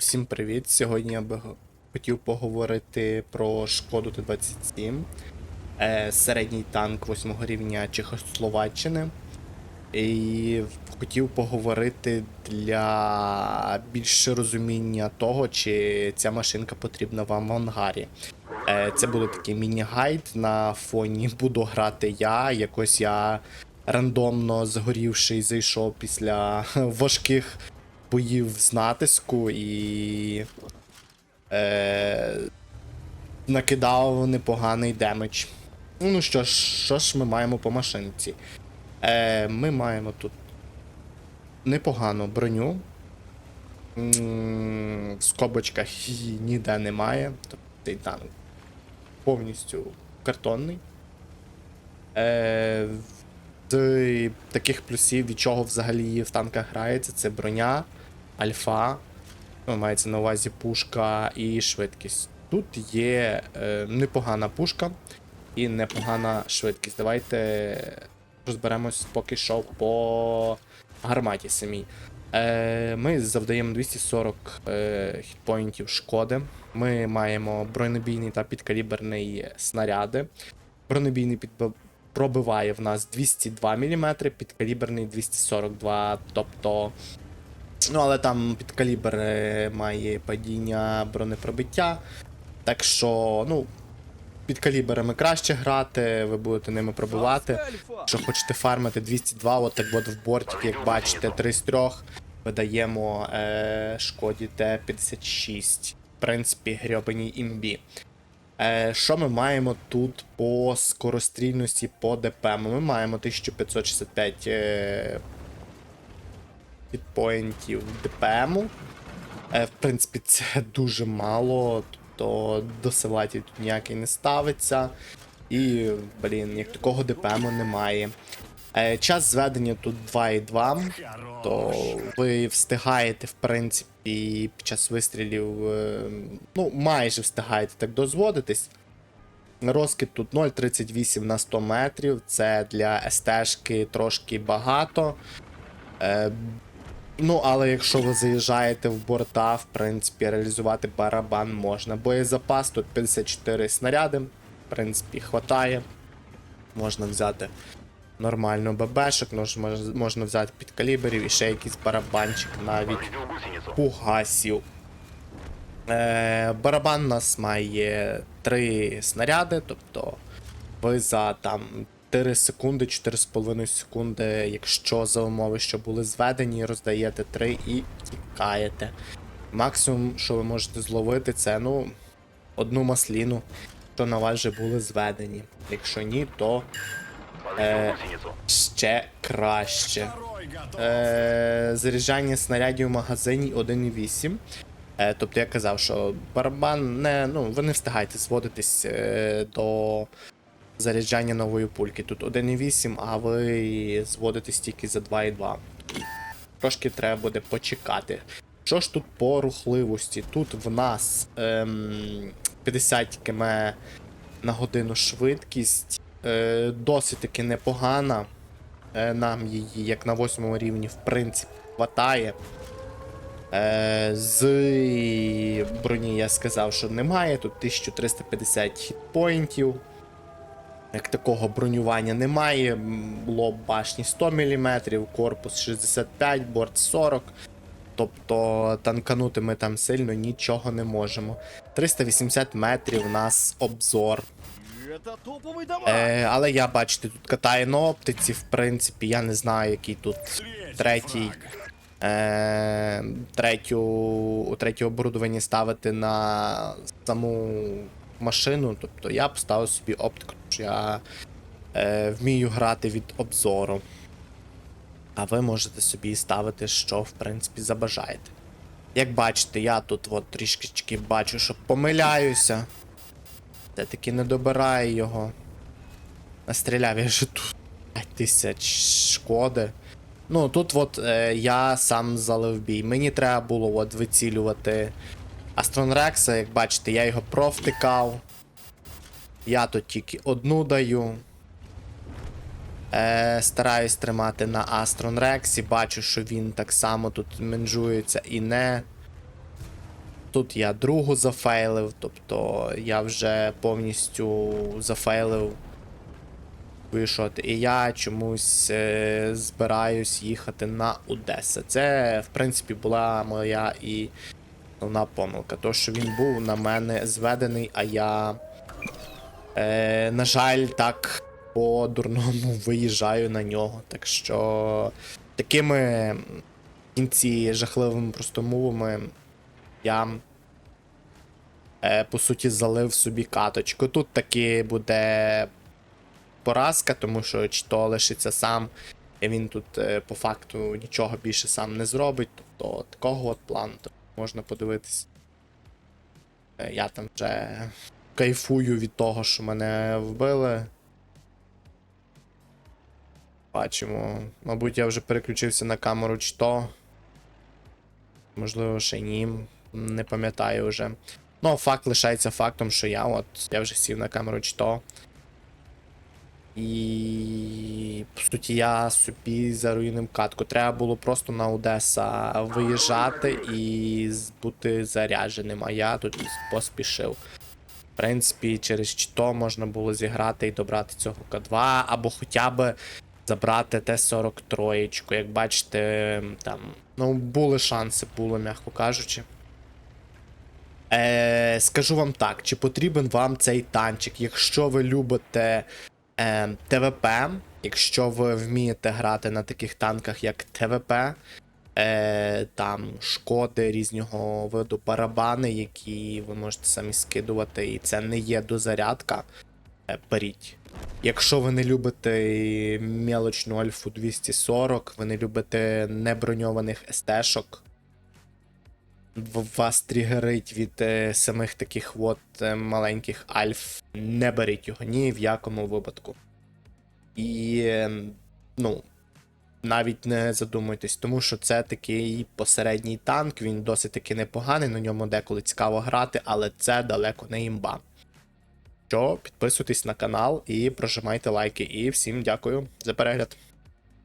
Усім привіт! Сьогодні я би хотів поговорити про Шкоду Т-27, е, середній танк 8 рівня Чехословаччини. І хотів поговорити для більше розуміння того, чи ця машинка потрібна вам в ангарі. Е, Це буде такий міні-гайд на фоні буду грати я. Якось я рандомно згорівший зайшов після важких боїв з натиску і е, накидав непоганий демедж. Ну що ж, що ж ми маємо по машинці? Е, Ми маємо тут непогану броню. В скобочках її ніде немає. Тобто цей танк повністю картонний. Е, з таких плюсів, від чого взагалі в танках грається, це броня, альфа, ну, мається на увазі пушка і швидкість. Тут є е, непогана пушка і непогана швидкість. Давайте розберемось поки що по гарматі самій. Е, ми завдаємо 240 е, хітпоінтів шкоди. Ми маємо бронебійний та підкаліберний снаряди. Бронебійний підб... пробиває в нас 202 мм, підкаліберний 242, тобто. Ну, але там підкалібр е, має падіння бронепробиття. Так що, ну, під калібрами краще грати, ви будете ними пробивати. Якщо хочете фармити 202, от так от в бортик, як бачите, 3 з 3 видаємо е, шкоді Т-56. В принципі, грьобаній імбі. Е, що ми маємо тут по скорострільності по ДПМ? Ми маємо 1565 е, підпоінтів ДПМу. Е, в принципі, це дуже мало, тобто до силатів тут ніякий не ставиться. І, блін, як такого ДПМу немає. Е, час зведення тут 2,2, то ви встигаєте, в принципі, під час вистрілів, е, ну, майже встигаєте так дозводитись. Розкид тут 0,38 на 100 метрів. Це для СТ-шки трошки багато. Ну, але якщо ви заїжджаєте в борта, в принципі, реалізувати барабан можна. Боєзапас тут 54 снаряди. В принципі, хватає. Можна взяти нормально ББшок, можна, взяти під калібрів і ще якийсь барабанчик навіть пугасів. Е, барабан у нас має 3 снаряди, тобто ви за там 4 секунди, 4,5 секунди, якщо за умови, що були зведені, роздаєте 3 і тікаєте. Максимум, що ви можете зловити, це ну, одну масліну, що на вас вже були зведені. Якщо ні, то е, ще краще. Е, заряджання снарядів в магазині 1,8. Е, тобто я казав, що барабан не. Ну, ви не встигаєте зводитись е, до заряджання нової пульки. Тут 1,8, а ви зводитесь тільки за 2,2. Трошки треба буде почекати. Що ж тут по рухливості? Тут в нас ем, 50 км на годину швидкість. Е, досить таки непогана. Е, нам її, як на 8 рівні, в принципі, хватає. Е, з броні я сказав, що немає. Тут 1350 хітпоінтів. Як такого бронювання немає. Лоб башні 100 мм, корпус 65, борт 40. Тобто танканути ми там сильно нічого не можемо. 380 метрів у нас обзор. Е, але я бачите, тут катає на оптиці, в принципі, я не знаю, який тут третій. Е, третю, третє оборудовання ставити на саму машину. Тобто я поставив собі оптику, що я е, вмію грати від обзору. А ви можете собі ставити, що в принципі забажаєте. Як бачите, я тут от трішки бачу, що помиляюся. Все-таки не добираю його. Настріляв я вже тут 5 тисяч шкоди. Ну, тут от е, я сам залив бій. Мені треба було от вицілювати Астронрекса, як бачите, я його провтикав. Я тут тільки одну даю. Е, стараюсь тримати на Астронрексі. Бачу, що він так само тут менжується і не. Тут я другу зафейлив, тобто я вже повністю зафейлив вишот. І я чомусь е, збираюсь їхати на Одеса. Це, в принципі, була моя і основна помилка. То, що він був на мене зведений, а я, е, на жаль, так по-дурному виїжджаю на нього. Так що такими кінці жахливими просто мовами я е, по суті залив собі каточку. Тут таки буде поразка, тому що чи то лишиться сам, і він тут е, по факту нічого більше сам не зробить. Тобто такого от плану можна подивитись. Е, Я там вже кайфую від того, що мене вбили. Бачимо. Мабуть, я вже переключився на камеру чи то. Можливо, ще ні. Не пам'ятаю вже. Ну, факт лишається фактом, що я от я вже сів на камеру чи то. І по суті я собі заруїнив катку. Треба було просто на Одеса виїжджати і бути зарядженим, а я тут поспішив. В принципі, через чито можна було зіграти і добрати цього К2, або хоча б забрати Т-43. Як бачите, там, ну, були шанси, були, м'яко кажучи. Е, скажу вам так, чи потрібен вам цей танчик? Якщо ви любите ТВП, якщо ви вмієте грати на таких танках, як ТВП, е, там шкоди різного виду барабани, які ви можете самі скидувати, і це не є дозарядка, е, беріть. Якщо ви не любите мелочну Альфу 240, ви не любите неброньованих СТ-шок, вас тригерить від е, самих таких от е, маленьких альф, не беріть його ні в якому випадку. І е, ну, навіть не задумуйтесь, тому що це такий посередній танк, він досить таки непоганий, на ньому деколи цікаво грати, але це далеко не імба. Що, підписуйтесь на канал і прожимайте лайки. І всім дякую за перегляд.